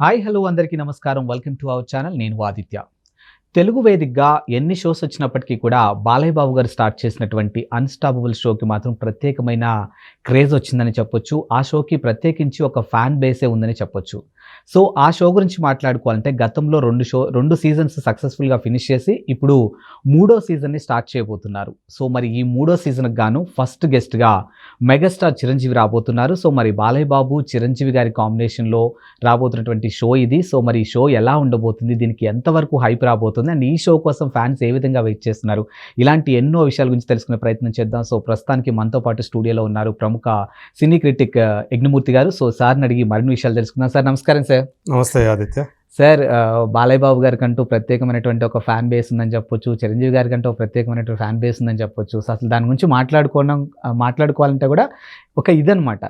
Hi hello అందరికీ నమస్కారం. Welcome to our channel. నేను ఆదిత్య. తెలుగు వేదికగా ఎన్ని షోస్ వచ్చినప్పటికీ కూడా బాలయ్య బాబు గారు స్టార్ట్ చేసినటువంటి అన్స్టాపబుల్ షోకి మాత్రం ప్రత్యేకమైన క్రేజ్ వచ్చిందని చెప్పొచ్చు. ఆ షోకి ప్రత్యేకించి ఒక ఫ్యాన్ బేసే ఉందని చెప్పొచ్చు. సో ఆ షో గురించి మాట్లాడుకోవాలంటే గతంలో రెండు షో రెండు సీజన్స్ సక్సెస్ఫుల్గా ఫినిష్ చేసి ఇప్పుడు మూడో సీజన్ని స్టార్ట్ చేయబోతున్నారు. సో మరి ఈ మూడో సీజన్కి గాను ఫస్ట్ గెస్ట్గా మెగాస్టార్ చిరంజీవి రాబోతున్నారు. సో మరి బాలయ్య బాబు చిరంజీవి గారి కాంబినేషన్లో రాబోతున్నటువంటి షో ఇది. సో మరి ఈ షో ఎలా ఉండబోతుంది? దీనికి ఎంతవరకు హైప్ రాబోతుంది? అండ్ ఈ షో కోసం ఫ్యాన్స్ ఏ విధంగా వెయిట్ చేస్తున్నారు? ఇలాంటి ఎన్నో విషయాల గురించి తెలుసుకునే ప్రయత్నం చేద్దాం. సో ప్రస్తుతానికి మనతో పాటు స్టూడియోలో ఉన్నారు ప్రముఖ సినీ క్రిటిక్ యజ్ఞమూర్తి గారు. సో సార్ని అడిగి మరిన్ని విషయాలు తెలుసుకుందాం. సార్ నమస్కారం. సార్ నమస్తే ఆదిత్య. సార్ బాలయ్య బాబు గారికి అంటూ ప్రత్యేకమైనటువంటి ఒక ఫ్యాన్ బేస్ ఉందని చెప్పొచ్చు. చిరంజీవి గారికి అంటూ ఒక ప్రత్యేకమైనటువంటి ఫ్యాన్ బేస్ ఉందని చెప్పొచ్చు. సో అసలు దాని గురించి మాట్లాడుకోవడం మాట్లాడుకోవాలంటే కూడా ఒక ఇదనమాట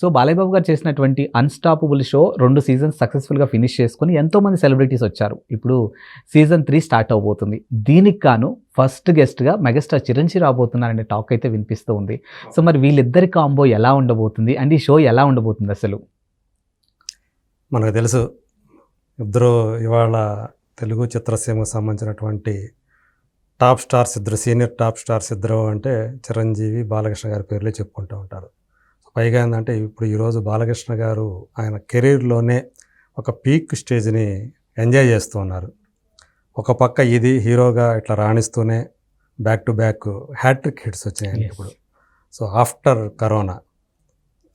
సో బాలయ్య బాబు గారు చేసినటువంటి అన్స్టాపబుల్ షో రెండు సీజన్స్ సక్సెస్ఫుల్గా ఫినిష్ చేసుకొని ఎంతోమంది సెలబ్రిటీస్ వచ్చారు. ఇప్పుడు సీజన్ త్రీ స్టార్ట్ అవబోతుంది. దీనికి గాను ఫస్ట్ గెస్ట్గా మెగాస్టార్ చిరంజీవి రాబోతున్నారనే టాక్ అయితే వినిపిస్తూ ఉంది. సో మరి వీళ్ళిద్దరి కాంబో ఎలా ఉండబోతుంది? అండ్ ఈ షో ఎలా ఉండబోతుంది అసలు? మనకు తెలుసు ఇద్దరు ఇవాళ తెలుగు చిత్రసీమకు సంబంధించినటువంటి టాప్ స్టార్స్ ఇద్దరు సీనియర్ టాప్ స్టార్స్ ఇద్దరు అంటే చిరంజీవి బాలకృష్ణ గారి పేర్లే చెప్పుకుంటూ ఉంటారు. పైగా ఏంటంటే ఇప్పుడు ఈరోజు బాలకృష్ణ గారు ఆయన కెరీర్లోనే ఒక పీక్ స్టేజ్ని ఎంజాయ్ చేస్తూ ఉన్నారు. ఒక పక్క ఇది హీరోగా ఇట్లా రాణిస్తూనే back to back hattrick hits వచ్చాయి ఆయనకి Yes. ఇప్పుడు. సో ఆఫ్టర్ కరోనా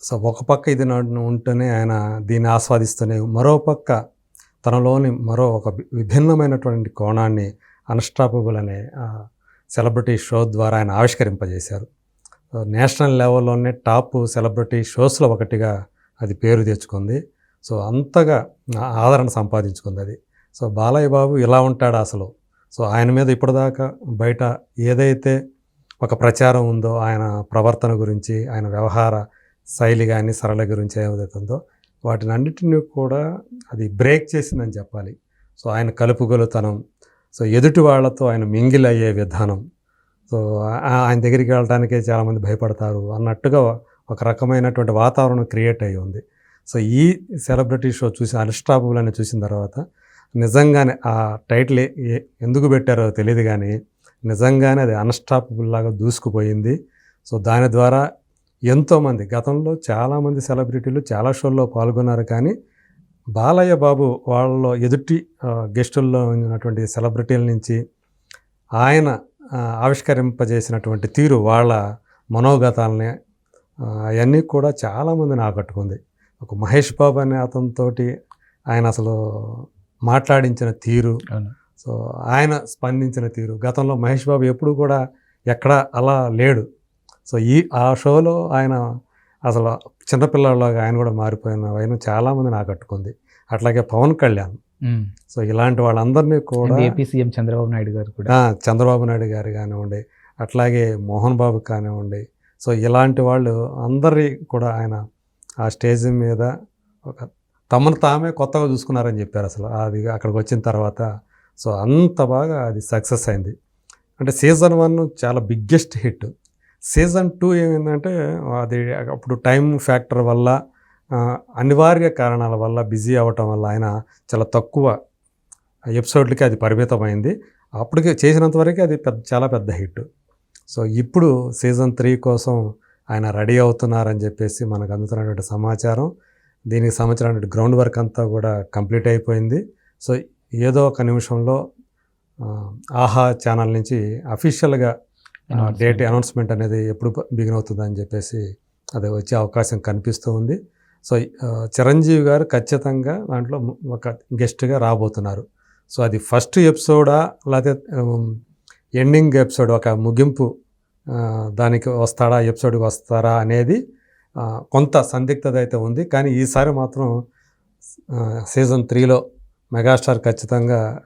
సో ఒక పక్క ఇది నా- ఉంటూనే ఆయన దీన్ని ఆస్వాదిస్తూనే మరో పక్క తనలోని మరో ఒక విభిన్నమైనటువంటి కోణాన్ని అన్స్టాపబుల్ అనే సెలబ్రిటీ షో ద్వారా ఆయన ఆవిష్కరింపజేశారు. నేషనల్ లెవెల్లోనే టాప్ సెలబ్రిటీ షోస్లో ఒకటిగా అది పేరు తెచ్చుకుంది. సో అంతగా ఆదరణ సంపాదించుకుంది అది. సో బాలయ్య బాబు ఇలా ఉంటాడు అసలు. సో ఆయన మీద ఇప్పటిదాకా బయట ఏదైతే ఒక ప్రచారం ఉందో ఆయన ప్రవర్తన గురించి ఆయన వ్యవహార శైలి కానీ సరళ గురించి ఏదైతే ఉందో వాటిని అన్నిటిని కూడా అది బ్రేక్ చేసిందని చెప్పాలి. సో ఆయన కలుపుగొలుతనం సో ఎదుటి వాళ్ళతో ఆయన మింగిల్ అయ్యే విధానం. సో ఆయన దగ్గరికి వెళ్ళడానికే చాలామంది భయపడతారు అన్నట్టుగా ఒక రకమైనటువంటి వాతావరణం క్రియేట్ అయ్యి ఉంది. సో ఈ సెలబ్రిటీ షో చూసి అన్స్టాపబుల్ అని చూసిన తర్వాత నిజంగానే ఆ టైటిల్ ఎందుకు పెట్టారో తెలియదు కానీ నిజంగానే అది అన్స్టాపబుల్ లాగా దూసుకుపోయింది. సో దాని ద్వారా ఎంతోమంది గతంలో చాలామంది సెలబ్రిటీలు చాలా షోల్లో పాల్గొన్నారు కానీ బాలయ్య బాబు వాళ్ళలో ఎదుటి గెస్టుల్లో ఉన్నటువంటి సెలబ్రిటీల నుంచి ఆయన ఆవిష్కరింపజేసినటువంటి తీరు వాళ్ళ మనోగతాలని అవన్నీ కూడా చాలామందిని ఆకట్టుకుంది. ఒక మహేష్ బాబు అనే అతనితోటి ఆయన అసలు మాట్లాడించిన తీరు సో ఆయన స్పందించిన తీరు. గతంలో మహేష్ బాబు ఎప్పుడు కూడా ఎక్కడ అలా లేడు. సో ఈ ఆ షోలో ఆయన అసలు చిన్నపిల్లలాగా ఆయన కూడా మారిపోయిన ఆయన చాలామందిని ఆకట్టుకుంది అట్లాగే పవన్ కళ్యాణ్. సో ఇలాంటి వాళ్ళందరినీ కూడా ఏపీ సీఎం చంద్రబాబు నాయుడు గారు కూడా. చంద్రబాబు నాయుడు గారు కానివ్వండి అట్లాగే మోహన్ బాబు కానివ్వండి సో ఇలాంటి వాళ్ళు అందరి కూడా ఆయన ఆ స్టేజ్ మీద ఒక తమను తామే కొత్తగా చూసుకున్నారని చెప్పారు అసలు. అది అక్కడికి వచ్చిన తర్వాత సో అంత బాగా అది సక్సెస్ అయింది. అంటే సీజన్ వన్ చాలా బిగ్గెస్ట్ హిట్. సీజన్ టూ ఏమైందంటే అది అప్పుడు టైం ఫ్యాక్టర్ వల్ల అనివార్య కారణాల వల్ల బిజీ అవ్వటం వల్ల ఆయన చాలా తక్కువ ఎపిసోడ్లకి అది పరిమితమైంది. అప్పటికి చేసినంత వరకు అది పెద్ద చాలా పెద్ద హిట్. సో ఇప్పుడు సీజన్ త్రీ కోసం ఆయన రెడీ అవుతున్నారని చెప్పేసి మనకు అందుతున్నటువంటి సమాచారం. దీనికి సంబంధించినటువంటి గ్రౌండ్ వర్క్ అంతా కూడా కంప్లీట్ అయిపోయింది. సో ఏదో ఒక నిమిషంలో ఆహా ఛానల్ నుంచి అఫీషియల్గా డేట్ అనౌన్స్మెంట్ అనేది ఎప్పుడు బిగిన్ అవుతుందని చెప్పేసి అది వచ్చే అవకాశం కనిపిస్తూ ఉంది సో చిరంజీవి గారు ఖచ్చితంగా దాంట్లో ఒక గెస్ట్గా రాబోతున్నారు. సో అది ఫస్ట్ ఎపిసోడా లేకపోతే ఎండింగ్ ఎపిసోడ్ ఒక ముగింపు దానికి వస్తాడా ఎపిసోడ్కి వస్తారా అనేది కొంత సందిగ్ధత అయితే ఉంది. కానీ ఈసారి మాత్రం సీజన్ త్రీలో మెగాస్టార్ ఖచ్చితంగా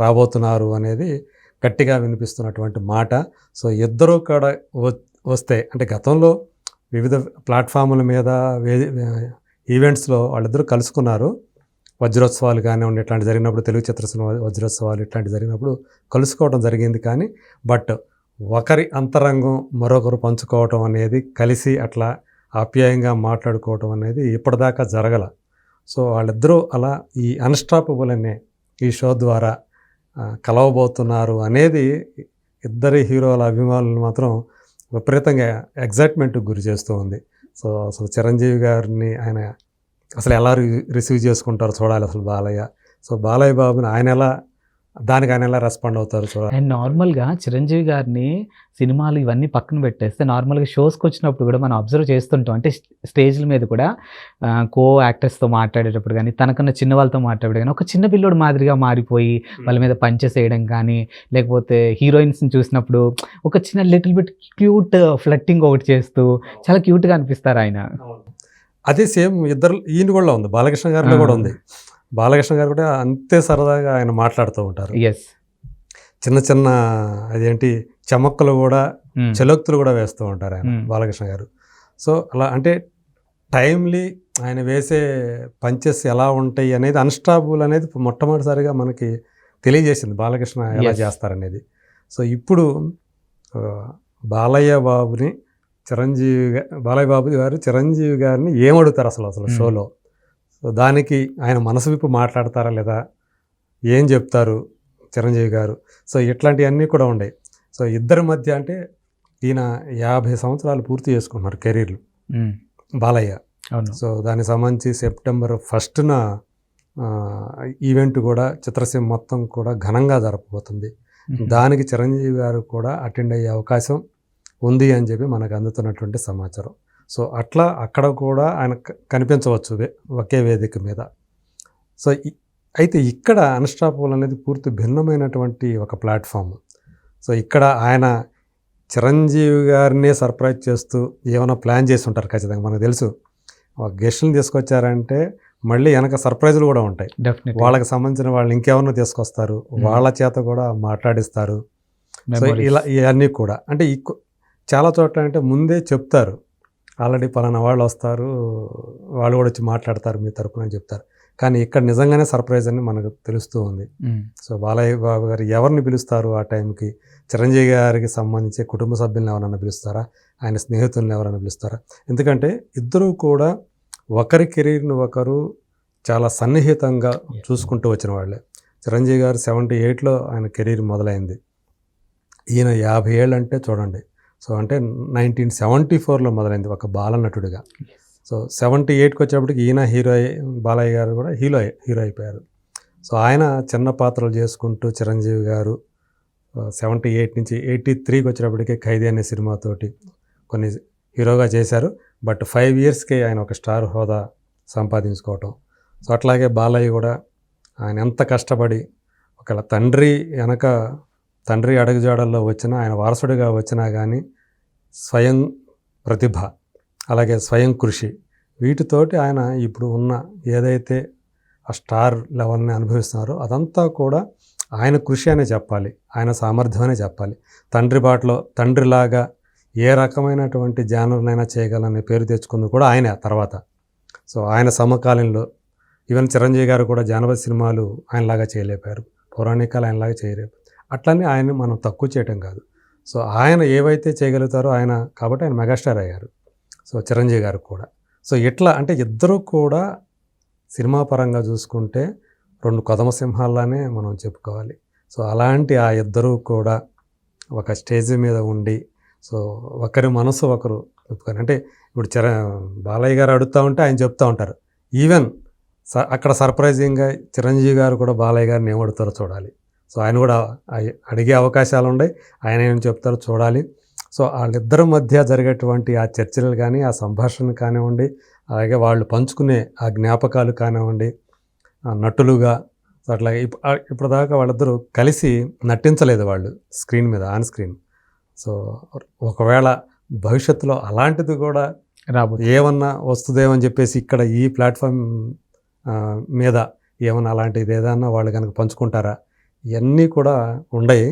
రాబోతున్నారు అనేది గట్టిగా వినిపిస్తున్నటువంటి మాట. సో ఇద్దరు కూడా వస్తే అంటే గతంలో వివిధ ప్లాట్ఫాముల మీద వే- ఈవెంట్స్లో వాళ్ళిద్దరూ కలుసుకున్నారు. వజ్రోత్సవాలు కానివ్వండి ఇట్లాంటి జరిగినప్పుడు తెలుగు చిత్రసీమ వజ్రోత్సవాలు ఇట్లాంటి జరిగినప్పుడు కలుసుకోవడం జరిగింది కానీ బట్ ఒకరి అంతరంగం మరొకరు పంచుకోవటం అనేది కలిసి అట్లా ఆప్యాయంగా మాట్లాడుకోవటం అనేది ఇప్పటిదాకా జరగల. సో వాళ్ళిద్దరూ అలా ఈ అన్స్టాపబుల్ అనే ఈ షో ద్వారా కలవబోతున్నారు అనేది ఇద్దరి హీరోల అభిమానులు మాత్రం విపరీతంగా ఎగ్జైట్మెంట్కి గురి చేస్తూ ఉంది. సో అసలు చిరంజీవి గారిని ఆయన అసలు ఎలా రి- రిసీవ్ చేసుకుంటారో చూడాలి అసలు బాలయ్య. సో బాలయ్య బాబుని ఆయన ఎలా దానికి ఆయన ఎలా రెస్పాండ్ అవుతారు చూడాలి అండ్ నార్మల్గా చిరంజీవి గారిని సినిమాలు ఇవన్నీ పక్కన పెట్టేస్తే నార్మల్గా షోస్కి వచ్చినప్పుడు కూడా మనం అబ్జర్వ్ చేస్తుంటాం. అంటే స్టేజ్ల మీద కూడా కో యాక్టర్స్తో మాట్లాడేటప్పుడు కానీ తనకన్నా చిన్న వాళ్ళతో మాట్లాడేటప్పుడు కానీ ఒక చిన్న పిల్లోడు మాదిరిగా మారిపోయి వాళ్ళ మీద పంచెస్ వేయడం కానీ లేకపోతే హీరోయిన్స్ని చూసినప్పుడు ఒక చిన్న లిటిల్ బిట్ క్యూట్ ఫ్లట్టింగ్ ఒకటి చేస్తూ చాలా క్యూట్గా అనిపిస్తారు ఆయన. అదే సేమ్ ఇద్దరు ఈయన కూడా ఉంది. బాలకృష్ణ గారిలో కూడా ఉంది. బాలకృష్ణ గారు కూడా అంతే సరదాగా ఆయన మాట్లాడుతూ ఉంటారు ఎస్ చిన్న చిన్న అదేంటి చమక్కలు కూడా చలోక్తులు కూడా వేస్తూ ఉంటారు ఆయన Hmm. బాలకృష్ణ గారు సో అలా అంటే టైమ్లీ ఆయన వేసే పంచెస్ ఎలా ఉంటాయి అనేది అన్స్టాబుల్ అనేది మొట్టమొదటిసారిగా మనకి తెలియజేసింది బాలకృష్ణ ఎలా. చేస్తారనేది సో ఇప్పుడు బాలయ్య బాబుని చిరంజీవి బాలయ్య బాబు గారు చిరంజీవి గారిని ఏమడుగుతారు అసలు అసలు Hmm. షోలో సో దానికి ఆయన మనసు విప్పు మాట్లాడతారా లేదా? ఏం చెప్తారు? చిరంజీవి గారు. సో ఇట్లాంటివన్నీ కూడా ఉన్నాయి సో ఇద్దరి మధ్య అంటే ఈయన యాభై సంవత్సరాలు పూర్తి చేసుకున్నారు కెరీర్లు. బాలయ్య. సో దానికి సంబంధించి సెప్టెంబర్ ఫస్ట్న ఈవెంట్ కూడా చిత్రసీమ మొత్తం కూడా ఘనంగా జరపబోతుంది. దానికి చిరంజీవి గారు కూడా అటెండ్ అయ్యే అవకాశం ఉంది అని చెప్పి మనకు అందుతున్నటువంటి సమాచారం. సో అట్లా అక్కడ కూడా ఆయన కనిపించవచ్చు ఒకే వేదిక మీద. సో అయితే ఇక్కడ అన్స్టాపబుల్ అనేది పూర్తి భిన్నమైనటువంటి ఒక ప్లాట్ఫామ్. సో ఇక్కడ ఆయన చిరంజీవి గారినే సర్ప్రైజ్ చేస్తూ ఏమైనా ప్లాన్ చేసి ఉంటారు ఖచ్చితంగా మనకు తెలుసు. ఒక గెస్ట్ని తీసుకొచ్చారంటే మళ్ళీ వెనక సర్ప్రైజులు కూడా ఉంటాయి. వాళ్ళకి సంబంధించిన వాళ్ళు ఇంకెవరినో తీసుకొస్తారు. వాళ్ళ చేత కూడా మాట్లాడిస్తారు. సో ఇలా ఇవన్నీ కూడా. అంటే చాలా చోట్ల అంటే ముందే చెప్తారు. ఆల్రెడీ పలానా వాళ్ళు వస్తారు వాళ్ళు కూడా వచ్చి మాట్లాడతారు మీ తరపున అని చెప్తారు. కానీ ఇక్కడ నిజంగానే సర్ప్రైజ్ అని మనకు తెలుస్తూ ఉంది. సో బాలయ్య బాబు గారు ఎవరిని పిలుస్తారు ఆ టైంకి? చిరంజీవి గారికి సంబంధించి కుటుంబ సభ్యులను ఎవరైనా పిలుస్తారా? ఆయన స్నేహితులను ఎవరైనా పిలుస్తారా? ఎందుకంటే ఇద్దరూ కూడా ఒకరి కెరీర్ని ఒకరు చాలా సన్నిహితంగా చూసుకుంటూ వచ్చిన వాళ్ళే. చిరంజీవి గారు సెవెంటీ ఎయిట్లో ఆయన కెరీర్ మొదలైంది. ఈయన యాభై ఏళ్ళు అంటే చూడండి సో అంటే నైన్టీన్ సెవెంటీ ఫోర్లో మొదలైంది ఒక బాలనటుడిగా. సో సెవెంటీ ఎయిట్కి వచ్చేప్పటికి ఈయన హీరో బాలయ్య గారు కూడా హీరో హీరో అయిపోయారు. సో ఆయన చిన్న పాత్రలు చేసుకుంటూ చిరంజీవి గారు సెవెంటీ ఎయిట్ నుంచి ఎయిటీ త్రీకి వచ్చేటప్పటికి ఖైదీ అనే సినిమాతోటి కొన్ని హీరోగా చేశారు. బట్ ఫైవ్ ఇయర్స్కి ఆయన ఒక స్టార్ హోదా సంపాదించుకోవటం. సో అట్లాగే బాలయ్య కూడా ఆయన ఎంత కష్టపడి ఒకవేళ తండ్రి వెనక తండ్రి అడుగుజాడల్లో వచ్చినా ఆయన వారసుడిగా వచ్చినా కానీ స్వయం ప్రతిభ అలాగే స్వయం కృషి వీటితోటి ఆయన ఇప్పుడు ఉన్న ఏదైతే ఆ స్టార్ లెవెల్ని అనుభవిస్తున్నారో అదంతా కూడా ఆయన కృషి అనే చెప్పాలి ఆయన సామర్థ్యం అనే చెప్పాలి. తండ్రి బాటలో తండ్రిలాగా ఏ రకమైనటువంటి జానర్నైనా చేయగలనే పేరు తెచ్చుకుంది కూడా ఆయనే తర్వాత. సో ఆయన సమకాలీనంలో ఈవెన్ చిరంజీవి గారు కూడా జానపద సినిమాలు ఆయనలాగా చేయలేపారు పౌరాణికాలు ఆయనలాగా చేయలేపారు. అట్లనే ఆయన మనం తక్కువ చేయటం కాదు. సో ఆయన ఏవైతే చేయగలుగుతారో ఆయన కాబట్టి ఆయన మెగాస్టార్ అయ్యారు. సో చిరంజీవి గారు కూడా. సో ఇట్లా అంటే ఇద్దరు కూడా సినిమా పరంగా చూసుకుంటే రెండు కొదమ సింహాల్లానే మనం చెప్పుకోవాలి. సో అలాంటి ఆ ఇద్దరూ కూడా ఒక స్టేజ్ మీద ఉండి సో ఒకరి మనసు ఒకరు చెప్పుకొని అంటే ఇప్పుడు చిర బాలయ్య గారు అడుగుతూ ఉంటే ఆయన చెప్తూ ఉంటారు. ఈవెన్ స- అక్కడ సర్ప్రైజింగ్గా చిరంజీవి గారు కూడా బాలయ్య గారిని ఏమడుతారో చూడాలి. సో ఆయన కూడా అడిగే అవకాశాలు ఉన్నాయి ఆయన ఏం చెప్తారో చూడాలి. సో వాళ్ళిద్దరి మధ్య జరిగేటువంటి ఆ చర్చలు కానీ ఆ సంభాషణ కానివ్వండి అలాగే వాళ్ళు పంచుకునే ఆ జ్ఞాపకాలు కానివ్వండి నటులుగా ఆ- ఇప్పటిదాకా వాళ్ళిద్దరూ కలిసి నటించలేదు వాళ్ళు స్క్రీన్ మీద ఆన్ స్క్రీన్. సో ఒకవేళ భవిష్యత్తులో అలాంటిది కూడా రాబోతుంది. ఏమన్నా వస్తుందేమో అని చెప్పేసి ఇక్కడ ఈ ప్లాట్ఫామ్ మీద ఏమన్నా అలాంటిది ఏదన్నా వాళ్ళు కనుక పంచుకుంటారా? ఇవన్నీ కూడా ఉండయి.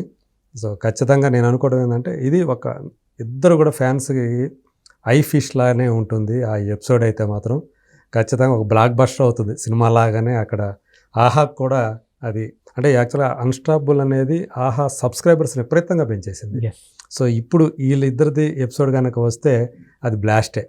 సో ఖచ్చితంగా నేను అనుకోవడం ఏంటంటే ఇది ఒక ఇద్దరు కూడా ఫ్యాన్స్కి ఐ ఫిష్ లాగానే ఉంటుంది. ఆ ఎపిసోడ్ అయితే మాత్రం ఖచ్చితంగా ఒక బ్లాక్ బస్టర్ అవుతుంది. సినిమా లాగానే అక్కడ ఆహా కూడా అది అంటే యాక్చువల్గా అన్స్టాపుల్ అనేది ఆహా సబ్స్క్రైబర్స్ విపరీతంగా పెంచేసింది. సో ఇప్పుడు వీళ్ళిద్దరిది ఎపిసోడ్ కనుక వస్తే అది బ్లాస్టే.